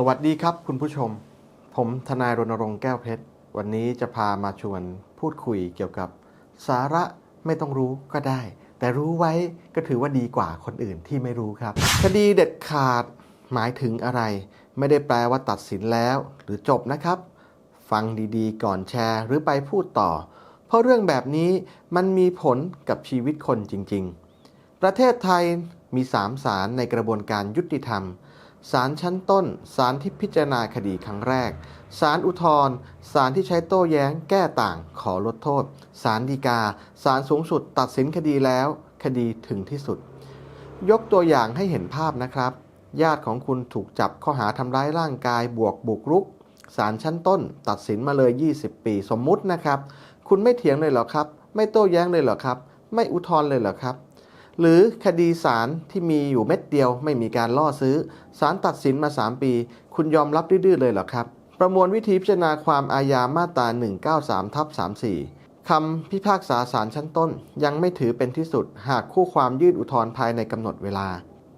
สวัสดีครับคุณผู้ชม ผมทนายรณรงค์แก้วเพชร วันนี้จะพามาชวนพูดคุยเกี่ยวกับสาระไม่ต้องรู้ก็ได้ แต่รู้ไว้ก็ถือว่าดีกว่าคนอื่นที่ไม่รู้ครับ คดีเด็ดขาดหมายถึงอะไร ไม่ได้แปลว่าตัดสินแล้ว หรือจบนะครับ ฟังดีๆ ก่อนแชร์ หรือไปพูดต่อ เพราะเรื่องแบบนี้มันมีผลกับชีวิตคนจริง ๆ ประเทศไทยมีสามศาลในกระบวนการยุติธรรม ศาลชั้นต้น ศาลที่พิจารณาคดีครั้งแรก ศาลอุทธรณ์ ศาลที่ใช้โต้แย้ง แก้ต่าง ขอลดโทษ ศาลฎีกา ศาลสูงสุด ตัดสินคดีแล้ว คดีถึงที่สุด ยกตัวอย่างให้เห็นภาพนะครับ ญาติของคุณถูกจับข้อหาทำร้ายร่างกาย บวกบุกรุก ศาลชั้นต้น ตัดสินมาเลย 20 ปี สมมุตินะครับ คุณไม่เถียงเลยเหรอครับ ไม่โต้แย้งเลยเหรอครับ ไม่อุทธรณ์เลยเหรอครับ หรือคดีสารที่มีอยู่เม็ดเดียวไม่มีการล่อซื้อสารตัดสินมา 3 ปี คุณยอมรับดื้อๆเลยเหรอครับ ประมวลวิธีพิจารณาความอาญามาตรา 193ทับ34คำพิพากษาศาลชั้นต้น ยังไม่ถือเป็นที่สุด หากคู่ความยื่นอุทธรณ์ภายในกำหนดเวลา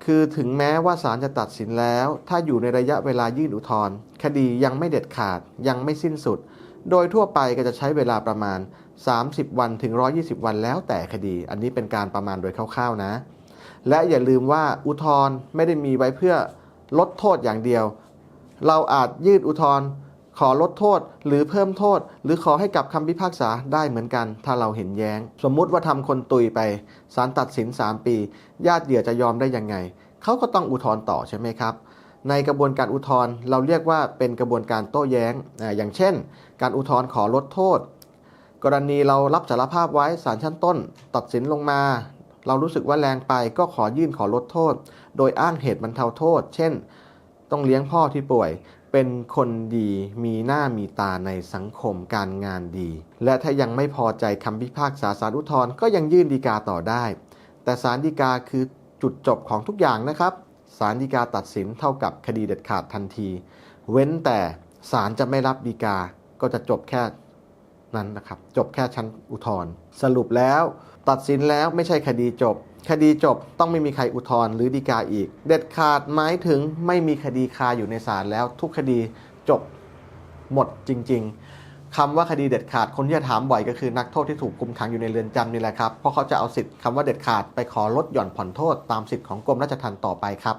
คือถึงแม้ว่าศาลจะตัดสินแล้ว ถ้าอยู่ในระยะเวลายื่นอุทธรณ์คดียังไม่เด็ดขาดยังไม่สิ้นสุด โดยทั่วไปก็จะใช้เวลาประมาณ 30 วันถึง 120 วันแล้วแต่คดี อันนี้เป็นการประมาณโดยคร่าวๆนะ และอย่าลืมว่าอุทธรณ์ไม่ได้มีไว้เพื่อลดโทษอย่างเดียว เราอาจยืดอุทธรณ์ ขอลดโทษ หรือเพิ่มโทษ หรือขอให้กลับคำพิพากษาได้เหมือนกัน ถ้าเราเห็นแย้ง สมมุติว่าทำคนตุยไปศาลตัดสิน 3 ปี ญาติเหยื่อจะยอมได้ยังไง เขาก็ต้องอุทธรณ์ต่อใช่ไหมครับ ในกระบวนการอุทธรณ์เราเรียกว่าเป็นกระบวนการโต้แย้งอ่าอย่างเช่น การอุทธรณ์ขอลดโทษ กรณีเรารับสารภาพไว้ศาลชั้นต้น ตัดสินลงมาเรารู้สึกว่าแรงไปก็ขอยื่นขอลดโทษ โดยอ้างเหตุบรรเทาโทษ เช่น ต้องเลี้ยงพ่อที่ป่วย เป็นคนดีมีหน้ามีตาในสังคมการงานดี และถ้ายังไม่พอใจคำพิพากษาสารอุทธร์ก็ยังยื่นฎีกาต่อได้ แต่สารฎีกาคือจุดจบของทุกอย่างนะครับสารฎีกาตัดสินเท่ากับคดีเด็ดขาดทันที เว้นแต่ศาลจะไม่รับฎีกาก็จะจบแค่ นั้นนะครับ จบแค่ชั้นอุทธรณ์สรุปแล้วตัดสินแล้วไม่ใช่คดีจบ คดีจบต้องไม่มีใครอุทธรณ์หรือฎีกาอีก เด็ดขาดหมายถึงไม่มีคดีคาอยู่ในศาลแล้ว ทุกคดีจบหมดจริง ๆคำว่าคดีเด็ดขาดคนที่จะถามบ่อยก็คือนักโทษที่ถูกคุมขังอยู่ในเรือนจำนี่แหละครับเพราะเขาจะเอาสิทธิ์คำว่าเด็ดขาดไปขอลดหย่อนผ่อนโทษตามสิทธิ์ของกรมราชทัณฑ์ต่อไปครับ